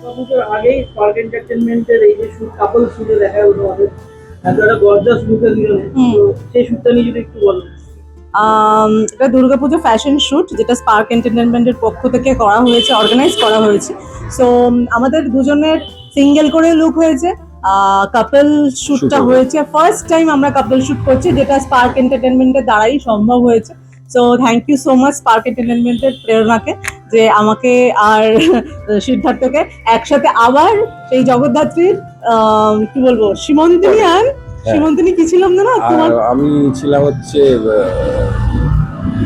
পুজোর আগেই পার্ক এন্টারটেনমেন্টের এই যে শুট কাপল শুটে দেখা গেল আমাদের। এত একটা গর্জাস লুকে। তো সেই শুটটা নিয়ে যদি একটু বলো এটা দুর্গাপুজো ফ্যাশন শুট যেটা স্পার্ক এন্টারটেনমেন্টের পক্ষ থেকে করা হয়েছে অর্গানাইজ করা হয়েছে। সো আমাদের দুজনের সিঙ্গেল করে লুক হয়েছে। কাপল শুটটা হয়েছে। ফার্স্ট টাইম আমরা কাপল শুট করছি যেটা স্পার্ক এন্টারটেনমেন্টের দ্বারাই সম্ভব হয়েছে। So thank you so much Spark এন্টারটেনমেন্টের প্রেরণাকে। যে আমাকে আর সিদ্ধার্থকে একসাথে আবার সেই জগদ্ধাত্রীর কি বলব সীমন্তিনী আর? সীমন্তিনী কি ছিলাম না না? তোমার আমি ছিলাম হচ্ছে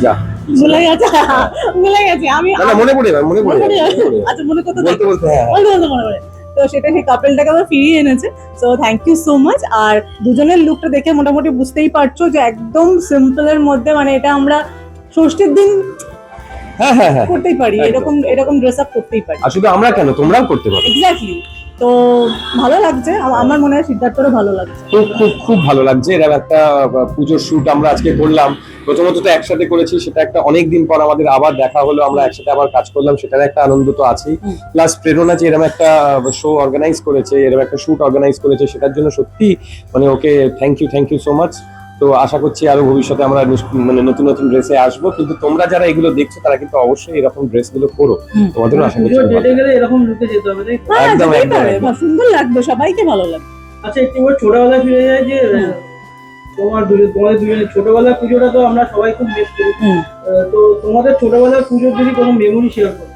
যা। ভুলে গেছে? ভুলে গেছে। আমি না না মনে পড়ে মনে পড়ে যাবে, পড়ে পড়ে যাবে। আচ্ছা মনে করতে বলতে হ্যাঁ বলতে বলতে মনে পড়ে। তো সেটা সেই কাপেলটাকে আবার ফিরিয়ে এনেছে। So thank you so much আর দুজনের লুকটা দেখে মোটামুটি বুঝতেই পারছ যে একদম সিম্পলের মধ্যে মানে এটা আমরা ষষ্ঠীর দিন হ্যাঁ হ্যাঁ হ্যাঁ। করতেই পারি এরকম এরকম ড্রেস আপ করতেই পারি। আর শুধু আমরা কেন? তোমরাও করতে পারো। এক্স্যাক্টলি তো ভালো লাগছে আমার মনে হয় সিদ্ধার্থরও ভালো লাগছে। খুব খুব খুব ভালো লাগছে। এরকম একটা পুজোর শুট আমরা আজকে করলাম। প্রথমত তো একসাথে করেছি সেটা একটা অনেক দিন পর আমাদের আবার দেখা হলো আমরা একসাথে আবার কাজ করলাম সেটার একটা আনন্দ তো আছেই। প্লাস প্রেরণা যে এরকম একটা শো অর্গানাইজ করেছে এরকম একটা শুট অর্গানাইজ করেছে সেটার জন্য সত্যি মানে okay thank you thank you so much তো আশা করছি আরও ভবিষ্যতে আমরা মানে নতুন নতুন ড্রেসে আসব। কিন্তু তোমরা যারা এগুলো দেখছ তারা কিন্তু অবশ্যই এরকম ড্রেসগুলো করো তোমাদের আশা করছি এরকম লুকে যেতে হবে তো? হ্যাঁ একদম, একদম, সুন্দর লাগবে সবাইকে ভালো লাগবে। আচ্ছা একটু ওর ছোটবেলায় ফিরে যায় যে। তোমার দুজন তোমাদের দুজনের ছোটবেলার পুজোটা তো আমরা সবাই খুব মিস করি। তো তোমাদের ছোটবেলার পুজোর যদি কোনো মেমোরি শেয়ার করো।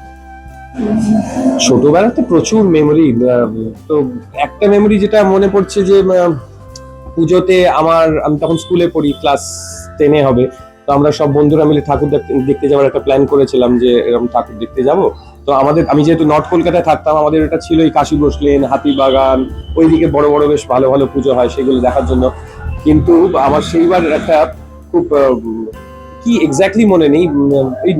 ছোটবেলাতে প্রচুর মেমোরি তো একটা মেমোরি যেটা মনে পড়ছে যে পুজোতে আমার, আমি তখন স্কুলে পড়ি ক্লাস টেনে হবে। তো আমরা সব বন্ধুরা মিলে ঠাকুর দেখতে যাওয়ার একটা প্ল্যান করেছিলাম যে এরকম ঠাকুর দেখতে যাব। তো আমাদের, আমি যেহেতু নর্থ কলকাতায় থাকতাম, আমাদের এটা ছিলই কাশী বসলেন হাতিবাগান ওইদিকে বড় বড় বেশ ভালো ভালো পুজো হয় সেগুলো দেখার জন্য। কিন্তু আমার সেইবার একটা খুব কি এক্স্যাক্টলি মনে নেই এই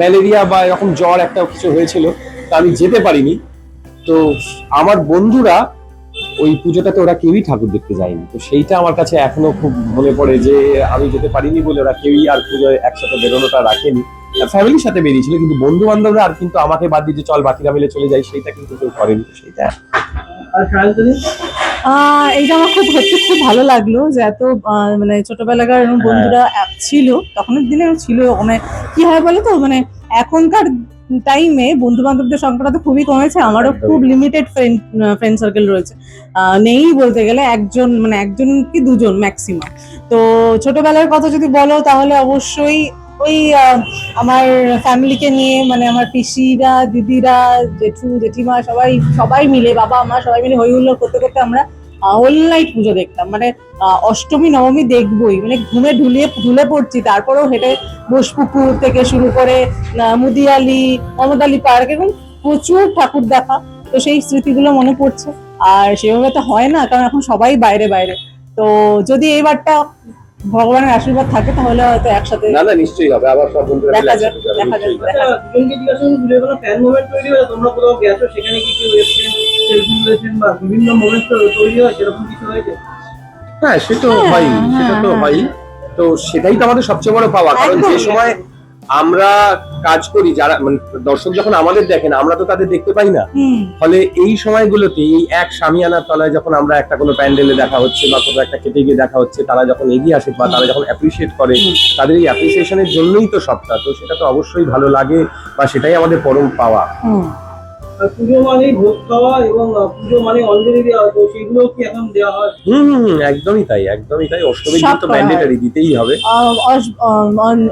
ম্যালেরিয়া বা এরকম জ্বর একটা কিছু হয়েছিল, তা আমি যেতে পারিনি। তো আমার বন্ধুরা ওই পুজোটাতে ওরা কেউই ঠাকুর দেখতে যায়নি। তো সেইটা আমার কাছে এখনও খুব মনে পড়ে যে আমি যেতে পারিনি বলে ওরা কেউই আর পুজোয় একসাথে বেরোনোটা রাখেনি। ফ্যামিলির সাথে বেরিয়েছিল কিন্তু বন্ধু বান্ধবরা আর কিন্তু আমাকে বাদ দিয়ে যে চল বাকিরা মিলে চলে যাই সেইটা কিন্তু কেউ করেনি তো সেইটা। আর এইটা আমার খুব সত্যি খুব ভালো লাগল যে এত আহ, মানে ছোটবেলাকার হ্যাঁ। বন্ধুরা ছিল তখনের দিনে ছিল মানে কি হয় বলো তো মানে এখনকার টাইমে বন্ধু বান্ধবদের সংখ্যাটা তো খুবই কমেছে আমারও খুব লিমিটেড ফ্রেন্ড ফ্রেন্ড সার্কেল রয়েছে। নেই বলতে গেলে একজন মানে একজন কি দুজন ম্যাক্সিমাম তো ছোটবেলার কথা যদি বলো তাহলে অবশ্যই ওই আমার ফ্যামিলিকে নিয়ে মানে আমার পিসিরা দিদিরা জেঠু জেঠিমা সবাই সবাই মিলে বাবা মা সবাই মিলে হই হুল্লোড় করতে করতে আমরা নাইট পুজো দেখতাম। মানে অষ্টমী নবমী দেখবই। মানে ঘুমে ঢুলিয়ে ঢুলে পড়ছি। তারপরেও হেঁটে বোসপুকুর থেকে শুরু করে মুদিয়ালি মমদালি পার্ক এবং প্রচুর ঠাকুর দেখা। তো সেই স্মৃতিগুলো মনে পড়ছে। আর সেভাবে তো হয় না কারণ এখন সবাই বাইরে বাইরে। তো যদি এইবারটা ভগবানের আশীর্বাদ থাকে তাহলে হয়তো একসাথে না না নিশ্চয়ই হবে। আবার সব বন্ধুরা দেখা যাবে, দেখা যাক। নিশ্চয়ই। আচ্ছা জিজ্ঞাসা ফ্যান মোমেন্ট তৈরি হয় তোমরা কোথাও গেছো? সেখানে কি কেউ এসেছেন বা বিভিন্ন মোমেন্ট তৈরি হয় সেরকম কিছু হয়েছে? হ্যাঁ সে তো হ্যাঁ, হয় সেটা তো হ্যাঁ, হয় তো সেটাই তো আমাদের সবচেয়ে বড় পাওয়া। কারণ যে সময় আমরা কাজ করি যারা মানে দর্শক যখন আমাদের দেখেন আমরা তো তাদের দেখতে পাই না। ফলে এই সময়গুলোতে এই এক সামিয়ানার তলায় যখন আমরা একটা কোনো প্যান্ডেলে দেখা হচ্ছে বা কোনো একটা কেটে গিয়ে দেখা হচ্ছে তারা যখন এগিয়ে আসে বা তারা যখন অ্যাপ্রিসিয়েট করে তাদের এই অ্যাপ্রিসিয়েশনের জন্যই তো সবটা। তো সেটা তো অবশ্যই ভালো লাগে বা সেটাই আমাদের পরম পাওয়া। পুজো মানেই ভোগ খাওয়া এবং পুজো মানে অঞ্জলি দেওয়া তো সেগুলো কি এখন দেওয়া হয়? হুম একদমই তাই একদমই তাই। অষ্টমীর দিন তো। ম্যান্ডেটারি দিতেই হবে।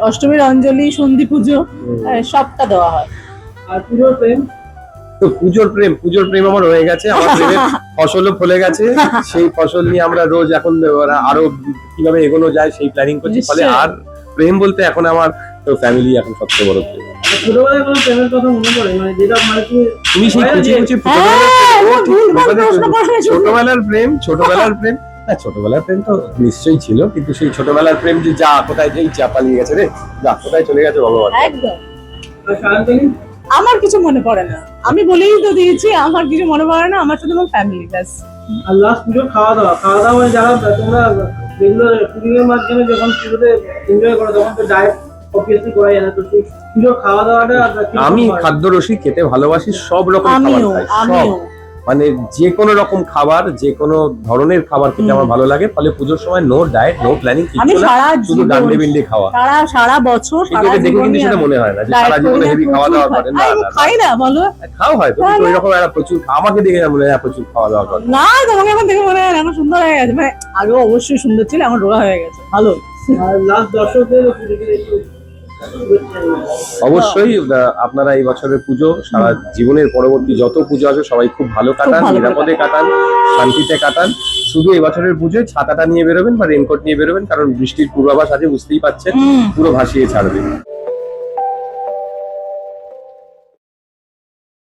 অষ্টমীর অঞ্জলি সন্ধি পুজো। সবটা দেওয়া হয়। আর পুজোর প্রেম? তো পুজোর প্রেম পুজোর প্রেম আমার হয়ে গেছে আমার প্রেমের ফসলও ফলে গেছে। সেই ফসল নিয়ে আমরা রোজ এখন ওরা আরও কীভাবে এগোনো যায় সেই প্ল্যানিং করছি। ফলে আর প্রেম বলতে এখন আমার তো ফ্যামিলি এখন সবচেয়ে বড় ছোটবেলায় কোনো প্রেমের কথা মনে পড়ে? মানে যেটা মানে তুমি তুমি সেই কুচি কুচি হ্যাঁ, ছোটবেলার প্রেম ছোটবেলার প্রেম। না ছোটবেলার প্রেম তো নিশ্চয়ই ছিল কিন্তু সেই ছোটবেলার প্রেম যে যা কোথায় যেই চা পালিয়ে গেছে রে যা কোথায় চলে গেছে ভগবান? একদম। আমার কিছু মনে পড়ে না। আমি বলেই তো দিয়েছি আমার কিছু মনে পড়ে না আমার শুধু আমার ফ্যামিলি ব্যাস। আর লাস্ট পুজোর খাওয়া দাওয়া খাওয়া দাওয়া মানে যারা তোমরা রেগুলার কুকিং মাধ্যমে যখন পুজোতে এনজয় করো তখন তো ডায়েট করা আমি হয়? খাদ্য রসিক খেতে ভালোবাসি সব রকম খাবার খাই সব। মানে যে কোনো রকম খাবার যে কোনো ধরনের খাবার খেতে আমার ভালো লাগে ফলে পুজোর সময় নো ডায়েট নো প্ল্যানিং আমি কিছু না সারা শুধু ডান্ডে বিন্ডে খাওয়া। সারা সারা বছর সারা দেখে কিন্তু সেটা মনে হয় না যে সারা জীবনে হেভি খাওয়া দাওয়া। করেন। না আরে, না, না। খাই না বলো। খাওয়া হয় তো না। ওইরকম একটা প্রচুর আমাকে দেখে মনে হয় প্রচুর খাওয়া দাওয়া করে না তোমাকে এখন দেখে মনে হয় এখন সুন্দর হয়ে গেছে। মানে আগেও অবশ্যই সুন্দর ছিল এখন রোগা হয়ে গেছে। ভালো। আর লাস্ট দর্শকদের অবশ্যই আপনারা এই বছরের পুজো সারা জীবনের পরবর্তী যত পুজো আছে সবাই খুব ভালো কাটান নিরাপদে কাটান শান্তিতে কাটান। শুধু এই বছরের পুজোয় ছাতাটা নিয়ে বেরোবেন বা রেনকোট নিয়ে বেরোবেন কারণ বৃষ্টির পূর্বাভাস আছে বুঝতেই পারছেন পুরো ভাসিয়ে ছাড়বে।